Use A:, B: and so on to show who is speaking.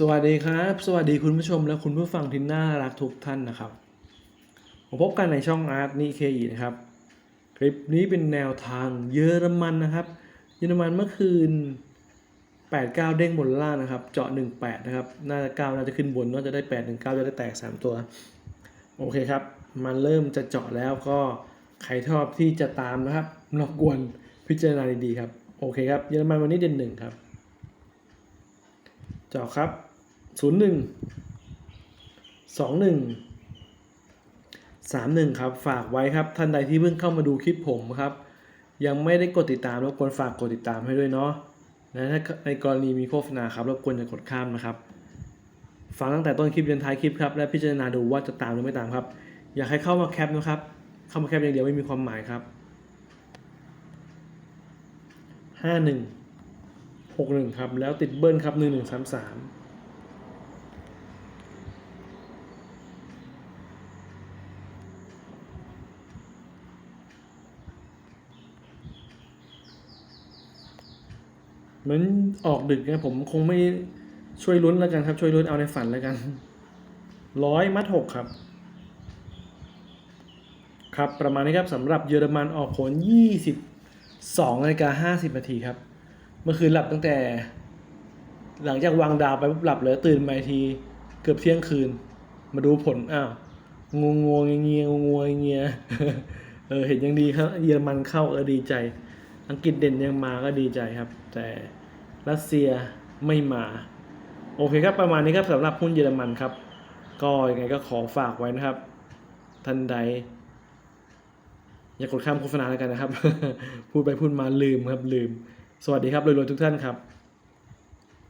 A: สวัสดีครับ สวัสดีคุณผู้ชมและคุณผู้ฟังที่น่ารักทุกท่านนะครับผมพบกันในช่องอาร์ตนิเคอีนะครับ คลิปนี้เป็นแนวทางเยอรมันนะครับ เยอรมันเมื่อคืน 8 9 เด้งบนล่างนะครับ เจาะ 18 นะครับ น่าจะ9น่าจะขึ้นบนน่าจะได้ 8 1 9 จะได้แตก 3 ตัว โอเคครับ มันเริ่มจะเจาะแล้วก็ใครชอบที่จะตามนะครับรบกวนพิจารณาดีๆครับ โอเคครับ เยอรมันวันนี้เด่นหนึ่งครับ จาะครับศูนย์หนึ่งสองหนึ่งสามหนึ่งครับ ฝากไว้ครับ ท่านใดที่เพิ่งเข้ามาดูคลิปผมครับ ยังไม่ได้กดติดตามรบกวนฝากกดติดตามให้ด้วยเนาะและถ้าในกรณีมีโฆษณาครับรบกวนอย่ากดข้ามนะครับฟังตั้งแต่ต้นคลิปจนท้ายคลิปครับและพิจารณาดูว่าจะตามหรือไม่ตามครับ อยากให้เข้ามาแคปนะครับ เข้ามาแคปอย่างเดียวไม่มีความหมายครับห้า หกหนึ่งครับ แล้วติดเบิ้ลครับหนึ่งหนึ่งสามสามเหมือนออกดึกนะผมคงไม่ช่วยลุ้นแล้วกันครับ ช่วยลุ้นเอาในฝันแล้วกันร้อยมัดหกครับ ครับประมาณนี้ครับสำหรับเยอรมันออกผล 22นาฬิกา50นาทีครับ เมื่อคืนหลับตั้งแต่ หลังจากวางดาวไปปุ๊บหลับเลยตื่นมาทีเกือบเที่ยงคืน มาดูผลอ้าวงงงงเงียงงงเงียเออเห็นยังดีครับ เยอรมันเข้าเออดีใจ อังกฤษเด่นยังมาก็ดีใจครับ แต่รัสเซียไม่มา โอเคครับประมาณนี้ครับสำหรับหุ้นเยอรมันครับ ก็ยังไงก็ขอฝากไว้นะครับท่านใด อย่ากดข้ามโฆษณาแล้วกันนะครับ พูดไปพูดมาลืมครับลืม สวัสดีครับรวยๆทุกท่านครับ